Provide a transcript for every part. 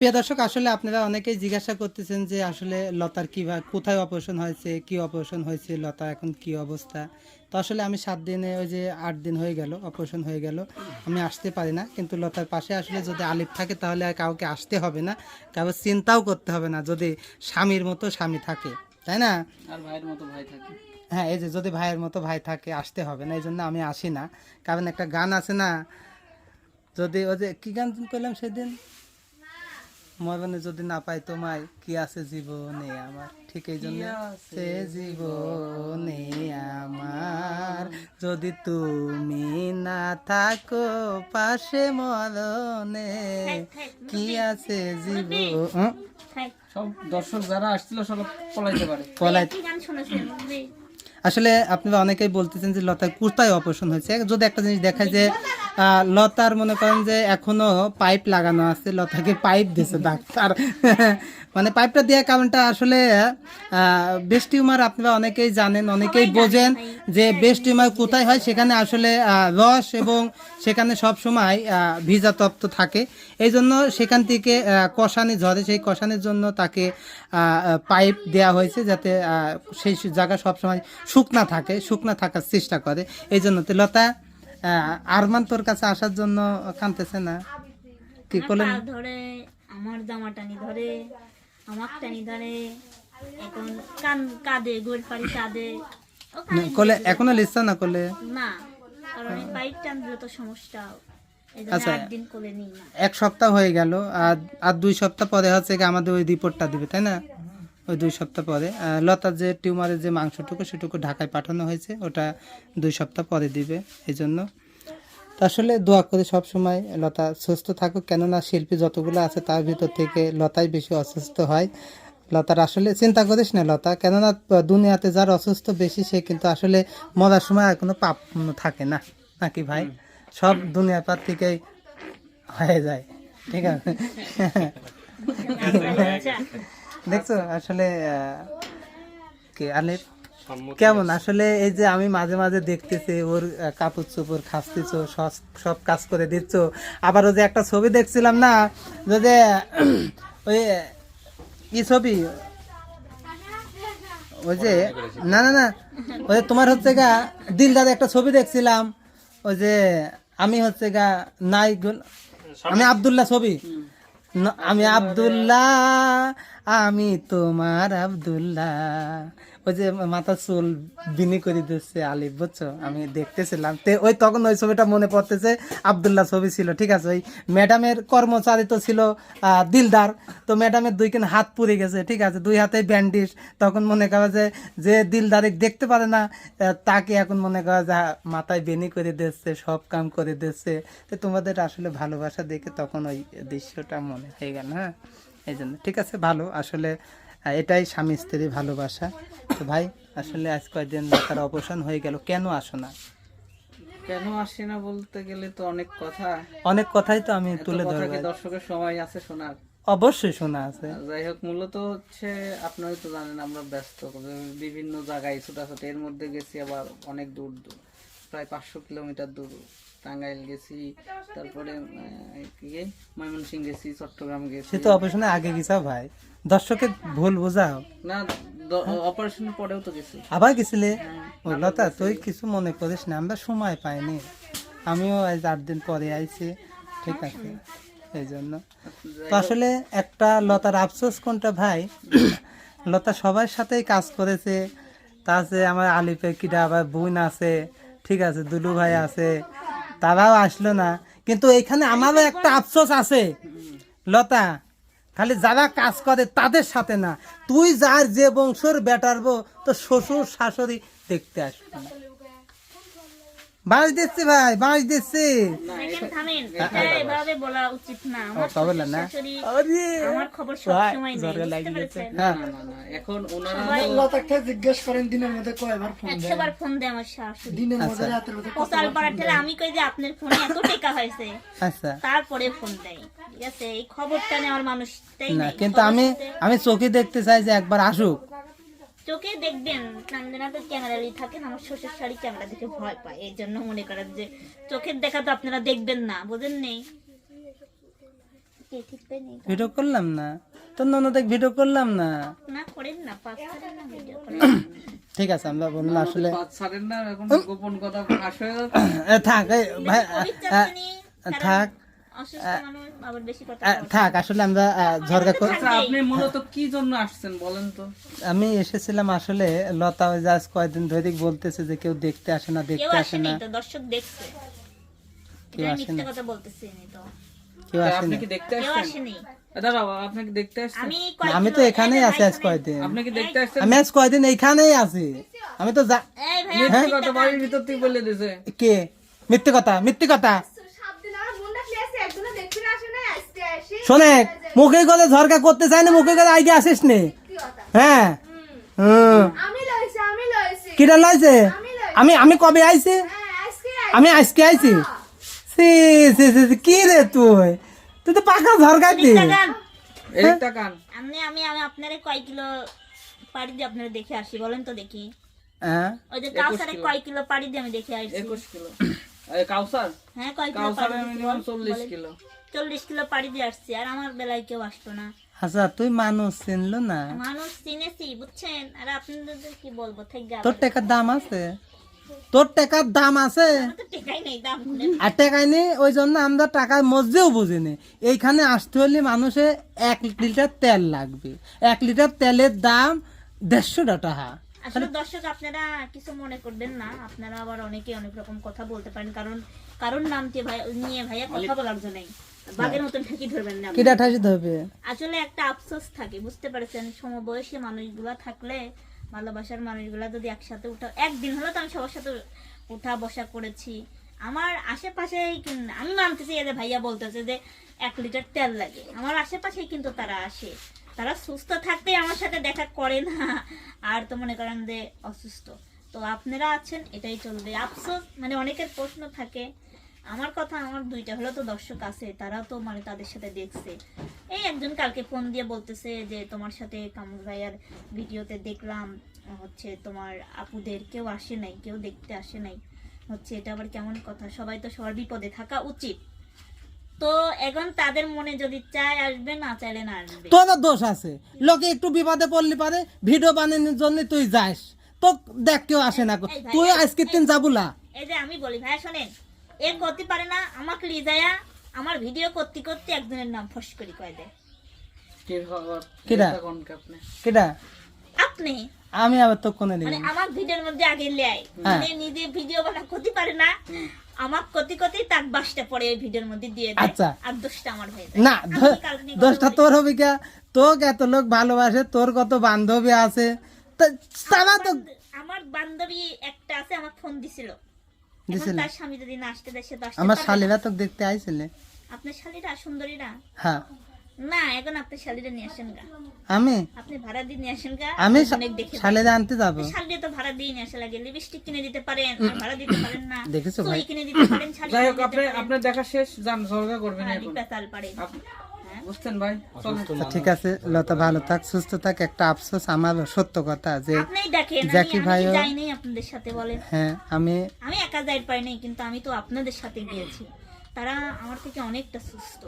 প্রিয় দর্শক আসলে আপনারা অনেকেই জিজ্ঞাসা করতেছেন যে আসলে লতার কীভাবে কোথায় অপারেশন হয়েছে কি অপারেশন হয়েছে লতা এখন কি অবস্থা? তো আসলে আমি সাত দিনে ওই যে আট দিন হয়ে গেল অপারেশন হয়ে গেল। আমি আসতে পারি না কিন্তু লতার পাশে আসলে যদি আলিফ থাকে তাহলে আর কাউকে আসতে হবে না। কারও চিন্তাও করতে হবে না যদি স্বামীর মতো স্বামী থাকে তাই না? আর ভাইয়ের মতো ভাই থাকে। হ্যাঁ এই যে যদি ভাইয়ের মতো ভাই থাকে আসতে হবে না এই জন্য আমি আসি না। কারণ একটা গান আছে না যদি ওই যে কী গান করলাম সেদিন? মরণে যদি না পাই তোমায় কি আছে জীবনে আমার? ঠিক এই জন্য সে জীবনে আমার। যদি তুমি না থাকো পাশে মরণে কি আছে জীবন? সব দর্শক যারা আসছিল সব পলাইতে পারে। পলাই আসলে আপনারা অনেকেই বলতেছেন যে লতার কোথায় অপারেশন হয়েছে। যদি একটা জিনিস দেখায় যে লতার মনে করেন যে এখনও পাইপ লাগানো আছে লতাকে পাইপ দিছে ডাক্তার। মানে পাইপটা দেওয়ার কারণটা আসলে বেস্ট টিউমার আপনারা অনেকেই জানেন অনেকেই বোঝেন যে বেস্ট টিউমার কোথায় হয় সেখানে আসলে রস এবং সেখানে সব সময় ভিজা তপ্ত থাকে। এই জন্য সেখান থেকে কষানি ঝরে সেই কষানির জন্য তাকে পাইপ দেয়া হয়েছে যাতে সেই জায়গা সবসময় শুকনা থাকে শুকনা থাকার চেষ্টা করে। এই জন্য তো লতা আরমান তোর কাছে আসার জন্য কানতেছে না? কি করলেন পা ধরে আমার জামা টানি ধরে আমার টানি ধরে এখন কান কাঁদে গোল পাড়ি কাঁদে ও করলে এখনও লিখছে না করলে না কারণ এই পাইপ তো সমস্যা। আচ্ছা। এক সপ্তাহ হয়ে গেল আর আর দুই সপ্তাহ পরে হচ্ছে আমাদের ওই রিপোর্টটা দিবে তাই না? ওই দুই সপ্তাহ পরে। লতার যে টিউমারের যে মাংসটুকু সেটুকু ঢাকায় পাঠানো হয়েছে ওটা দুই সপ্তাহ পরে দিবে এই জন্য তো আসলে দোয়া করে সব সময় লতা সুস্থ থাকুক কেননা শিল্পী যতগুলো আছে তার ভিতর থেকে লতাই বেশি অসুস্থ হয়। লতার আসলে চিন্তা করিস না লতা কেননা দুনিয়াতে যার অসুস্থ বেশি সে কিন্তু আসলে মরার সময় আর কোনো পাপ থাকে না। নাকি ভাই? সব দুনিয়ার পার থেকেই হয়ে যায় ঠিক আছে? দেখছ? আসলে কি? কেমন? আসলে এই যে আমি মাঝে মাঝে দেখতেছি ওর কাপড় চোপড় খাসতেছ সব সব কাজ করে দিচ্ছ। আবার ওই যে একটা ছবি দেখছিলাম না যে যে, ওই কি ছবি? ওই যে না না না ওই যে তোমার হচ্ছে গা দিলদার একটা ছবি দেখছিলাম। ওই যে আমি হচ্ছে গা নাই গুল- আমি আব্দুল্লাহ ছবি। আমি আব্দুল্লাহ আমি তোমার আব্দুল্লাহ। ওই যে মাথা চুল বিনি করে দিচ্ছে আলিফ বুঝছ? আমি দেখতেছিলাম। ওই তখন ওই ছবিটা মনে পড়তেছে, আব্দুল্লাহ ছবি ছিল, ঠিক আছে? ওই ম্যাডামের কর্মচারী তো ছিল দিলদার। তো ম্যাডামের দুই কিন হাত পুড়ে গেছে, ঠিক আছে? দুই হাতে ব্যান্ডিজ তখন মনে করা যে যে দিলদারে দেখতে পারে না তাকে এখন মনে করা যে মাথায় বেনি করে দিচ্ছে, সব কাম করে দিচ্ছে। তো তোমাদের আসলে ভালোবাসা দেখে তখন ওই দৃশ্যটা মনে হয়ে গেল হ্যাঁ? এই জন্য, ঠিক আছে? ভালো, আসলে এটাই স্বামী স্ত্রী ভালোবাসা। তো ভাই আসলে আজ কয়েকদিন তার অবসান হয়ে গেল কেন আসো না? কেন আসে না বলতে গেলে তো অনেক কথা। অনেক কথাই তো আমি তুলে ধরবো দর্শকের সময় আছে শোনার? অবশ্যই শোনা আছে। যাই হোক মূলত হচ্ছে আপনারা তো জানেন আমরা ব্যস্ত বিভিন্ন জায়গায় ছোটাছুটি এর মধ্যে গেছি আবার অনেক দূর দূর। প্রায় পাঁচশো কিলোমিটার দূর। টাঙ্গাইল গেছি তারপরে আহ, ময়মনসিং গেছি চট্টগ্রাম গেছি। সে তো অপারেশনের আগে গেছা ভাই। দর্শকে ভুল বোঝাও। না অপারেশনের পরেও তো গেছি। আবার গেছিলে? ও লতা তুই কিছু মনে করিস না আমরা সময় পাইনি। আমিও আজ আট দিন পরে আইছি ঠিক আছে। এই জন্য। তো আসলে একটা লতার আফসোস কোনটা ভাই? লতা সবার সাথেই কাজ করেছে। তা তাছে আমার আলিফে কিটা আবার বোন আছে ঠিক আছে, দুলু ভাই আছে, তারাও আসলো না। কিন্তু এখানে আমারও একটা আফসোস আছে। লতা, খালি যারা কাজ করে তাদের সাথে না। তুই যার যে বংশর বেটারবো তো শ্বশুর, শাশুড়ি দেখতে আসবে। বাঁশ দিচ্ছি ভাই বাঁশ দিচ্ছি। এখানে থামেন। এটা এভাবে বলা উচিত না। আমার তা বললেন না শাশুড়ি আরে, আমার খবর সব ভাই, সময় নেই ঝগড়া বুঝতে লাগিয়ে গেছে। পেরেছেন? হ্যাঁ। না না না এখন ওনারা সবাই লতাকে জিজ্ঞেস করেন দিনের মধ্যে কয়বার ফোন একশো ফোন দেয় আমার শাশুড়ি। দিনের মধ্যে রাতের মধ্যে কোতাল পাড়ার ঠেলে আমি কই যে আপনার ফোনে এত টাকা হয়েছে? আচ্ছা। তারপরে ফোন দেয় ঠিক আছে? এই খবরটা নেওয়ার মানুষটাই না কিন্তু আমি আমি চোখে দেখতে চাই যে একবার আসুক। চোখে দেখবেন কান্দে না তো থাকেন আমার শ্বশুর শাড়ি ক্যামেরা দেখে ভয় পায়। এই জন্য মনে করেন যে চোখের দেখা তো আপনারা দেখবেন না বোঝেন নেই ভিডিও করলাম না। তোর ননদেক ভিডিও করলাম না। না করেন না পাঁচ না ভিডিও করেন। ঠিক আছে আমরা বললাম আসলে বাদ ছাড়েন না এখন গোপন কথা ফাঁস হয়ে যাচ্ছে। থাক ভাই কোভিড এ, চাপনি এ, থাক। অসুস্থ মানুষ আবার বেশি কথা এ, থাক আসলে আমরা ঝরগা কর আপনি মূলত কি জন্য আসছেন বলেন তো? আমি এসেছিলাম আসলে লতা ওই আজ কয়েকদিন ধরে বলতেছে যে কেউ দেখতে আসে না দেখতে আসে না। তো দর্শক দেখছে। কেউ আসে না। কথা বলতেছি তো। কেউ আপনি কি দেখতে আসেনি। দাঁড়াও আপনি কি দেখতে আসছেন? আমি তো এখানেই আছি আজ কয়েকদিন। আপনি কি দেখতে আসছেন? আমি আজ কয়েকদিন এইখানেই আছি। আমি তো যা এই ভাই কথা বাড়ির ভিতর থেকে বলে কে? মিথ্যে কথা মিথ্যে কথা। শোনে মুখে কথা ঝরকা করতে চাই না মুখে কথা আইডিয়া আসিস নে। হ্যাঁ। হুম। আমি লইছি আমি কিটা লাইছে? আমি আমি কবে আইছি? হ্যাঁ আমি আজকে আইছি। সি সি কি রে তুই? তুই তো পাকা ঝরকাইতি টাকান এই আমি আমি আপনারে কয় কিলো পাড়ি দিয়ে আপনারা দেখে আসি বলেন তো দেখি। হ্যাঁ। ওই যে কাউসারে কয় কিলো পাড়ি দিয়ে আমি দেখে একুশ কিলো। কাউসার? হ্যাঁ কয় কিলো পাড়ি। কিলো। চল্লিশ কিলো পাড়ি দিয়ে আসছি আর আমার বেলায় কেউ আসতো না। আচ্ছা তুই মানুষ চিনলো না? মানুষ চিনেছি বুঝছেন? আর আপনাদের কি বলব তোর টাকার দাম আছে? তোর টাকার দাম আছে? তো টেকাই নেই দাম খুলে আর টাকাই নেই ওই জন্য আমরা টাকার মধ্যেও বুঝিনি। এইখানে আসতে হলে মানুষে এক লিটার তেল লাগবে। এক লিটার তেলের দাম দেড়শো টাকা। আসলে দর্শক আপনারা কিছু মনে করবেন না। আপনারা আবার অনেকে অনেক রকম কথা বলতে পারেন কারণ কারণ নামতে ভাই নিয়ে ভাইয়া কথা বলার জন্য বাঘের মতন ঠেকি ধরবেন না কিটা ঠাসি ধরবে? আসলে একটা আফসোস থাকে বুঝতে পারছেন? সমবয়সী মানুষগুলা থাকলে ভালোবাসার মানুষগুলা যদি একসাথে উঠা একদিন হলো তো আমি সবার সাথে উঠা বসা করেছি। আমার আশেপাশে আমি মানতেছি এদের ভাইয়া বলতেছে যে এক লিটার তেল লাগে। আমার আশেপাশেই কিন্তু তারা আসে। তারা সুস্থ থাকতে আমার সাথে দেখা করে না। আর তো মনে করেন যে অসুস্থ। তো আপনারা আছেন এটাই চলবে। আফসোস মানে অনেকের প্রশ্ন থাকে আমার কথা আমার দুইটা হলো তো দর্শক আছে তারা তো মানে তাদের সাথে দেখছে। এই একজন কালকে ফোন দিয়ে বলতেছে যে তোমার সাথে কামরুল ভাইয়ার ভিডিওতে দেখলাম হচ্ছে তোমার আপুদের কেউ আসে নাই কেউ দেখতে আসে নাই। হচ্ছে এটা আবার কেমন কথা? সবাই তো সবার বিপদে থাকা উচিত। তো এখন তাদের মনে যদি চায় আসবে না চাইলে না আসবে। তোর দোষ আছে। লোকে একটু বিপদে পড়লি পারে ভিডিও বানানোর জন্য তুই যাস। তো দেখ কেউ আসে না তুই আজকের দিন যাবুলা এই যে আমি বলি ভাইয়া শোনেন এ করতে পারে না আমাকে লিজায়া আমার ভিডিও করতে করতে একজনের নাম ফস করে কয়ে দেয়। আপনি? কেটা আপনি? আমি আবার তো কোনে মানে আমার ভিডিওর মধ্যে আগে। মানে নিজে ভিডিও বানা করতে পারে না আমার কতি কতি তাক বাসটা পরে ওই ভিডিওর মধ্যে দিয়ে দেয় আচ্ছা। আর দোষটা আমার হয়ে যায়। না দোষটা তোর হবে কে তোকে এত লোক ভালোবাসে তোর কত বান্ধবী আছে। তা- তো আমার বান্ধবী একটা আছে আমার ফোন দিছিল। দিছিল। তার স্বামী যদি না আসতে সে আমার। শালিরা তোকে দেখতে আইছিলে। আপনার শালিরা সুন্দরীরা হ্যাঁ। না এখন আপনার শালিরা নিয়ে আসেন গা। আমি? আপনি ভাড়া দিয়ে নিয়ে আসেন গা। আমি অনেক আনতে যাব। শাড়ি তো ভাড়া দিয়ে নিয়ে আসা লাগে। লিপস্টিক কিনে দিতে পারেন আর ভাড়া দিতে পারেন না। দেখেছ ভাই? কিনে দিতে পারেন যাই হোক আপনি আপনার দেখা শেষ যান করবেন হ্যাঁ, এখন। বুঝছেন ভাই? ঠিক আছে লতা ভালো থাক সুস্থ থাক একটা আফসোস আমার সত্য কথা যে আপনি দেখেন আমি জাকি আমি কি ভাইও- যাই নাই আপনাদের সাথে বলেন। হ্যাঁ আমি আমি একা যাই পাই নাই কিন্তু আমি তো আপনাদের সাথে গিয়েছি। তারা আমার থেকে অনেকটা সুস্থ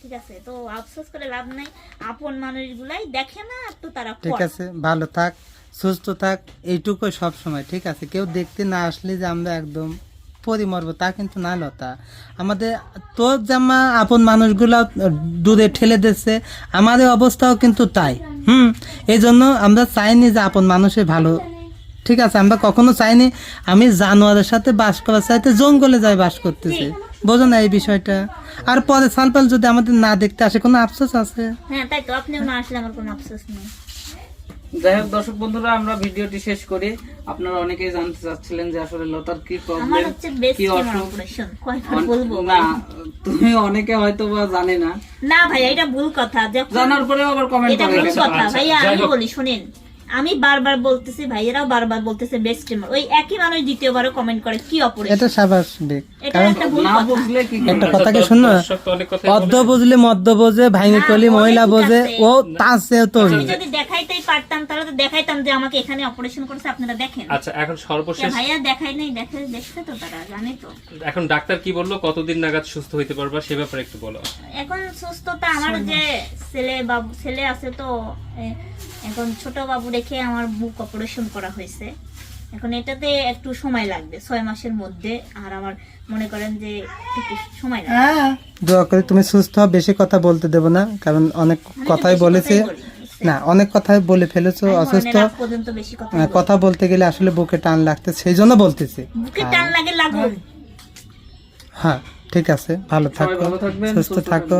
ঠিক আছে? তো আফসোস করে লাভ নাই আপন মানুষগুলাই দেখে না তো তারা ঠিক আছে ভালো থাক সুস্থ থাক এইটুকু সব সময় ঠিক আছে? কেউ দেখতে না আসলে যে আমরা একদম পরিমর্ব তা কিন্তু না লতা। আমাদের তোর জামা আপন মানুষগুলো দূরে ঠেলে দিচ্ছে আমাদের অবস্থাও কিন্তু তাই, হুম? এই জন্য আমরা চাইনি যে আপন মানুষের ভালো, ঠিক আছে? আমরা কখনো চাইনি আমি জানোয়ারের সাথে বাস করার চাইতে জঙ্গলে যাই বাস করতেছি। বোঝো না এই বিষয়টা? আর পরে সালপাল যদি আমাদের না দেখতে আসে, কোনো আফসোস আছে? হ্যাঁ তাই তো, আপনিও না আসলে আমার কোনো আফসোস নেই। যাই হোক দর্শক বন্ধুরা আমরা ভিডিওটি শেষ করি। আপনারা অনেকেই জানতে চাচ্ছিলেন যে আসলে লতার কি প্রবলেম কি অসুখ। না তুমি অনেকে হয়তো বা জানে না। না ভাই এটা ভুল কথা। জানার পরেও আবার কমেন্ট এটা করে ভুল কথা। ভাইয়া আমি বলি শুনেন। আমি বারবার বলতেছি ভাইয়েরাও বারবার বলতেছে বেস্ট ওই একই মানুষ দ্বিতীয়বারও কমেন্ট করে কি অপরাধ? এটা স্বাভাবিক। এটা একটা না বুঝলে কি একটা কথাকে শুনো দর্শক তো অনেক কথাই অর্ধ বুঝলে মধ্য বোঝে ভাঙি কলি মহিলা বোঝে ও তার চেয়েও তো আমি যদি দেখাইতেই পারতাম তাহলে তো দেখাইতাম যে আমাকে এখানে অপারেশন করেছে আপনারা দেখেন। আচ্ছা এখন সর্বশেষ ভাইয়া দেখাই নাই দেখে দেখছে তো তারা জানে তো। এখন ডাক্তার কি বলল? কতদিন নাগাদ সুস্থ হইতে পারবা? সে ব্যাপারে একটু বলো। এখন সুস্থতা আমার যে ছেলে বাবু ছেলে আছে তো এখন ছোট বাবু রেখে আমার বুক অপারেশন করা হয়েছে। এখন এটাতে একটু সময় লাগবে ছয় মাসের মধ্যে। আর আমার মনে করেন যে সময় লাগবে। হ্যাঁ। দোয়া করে তুমি সুস্থ হও বেশি কথা বলতে দেবো না কারণ অনেক কথাই বলেছে? না অনেক কথাই বলে ফেলেছো অসুস্থ। বেশি কথা বলতে গেলে আসলে বুকে টান লাগতে সেই জন্য বলতেছি। বুকে টান লাগে লাগুক হ্যাঁ ঠিক আছে ভালো থাকো সুস্থ থাকো।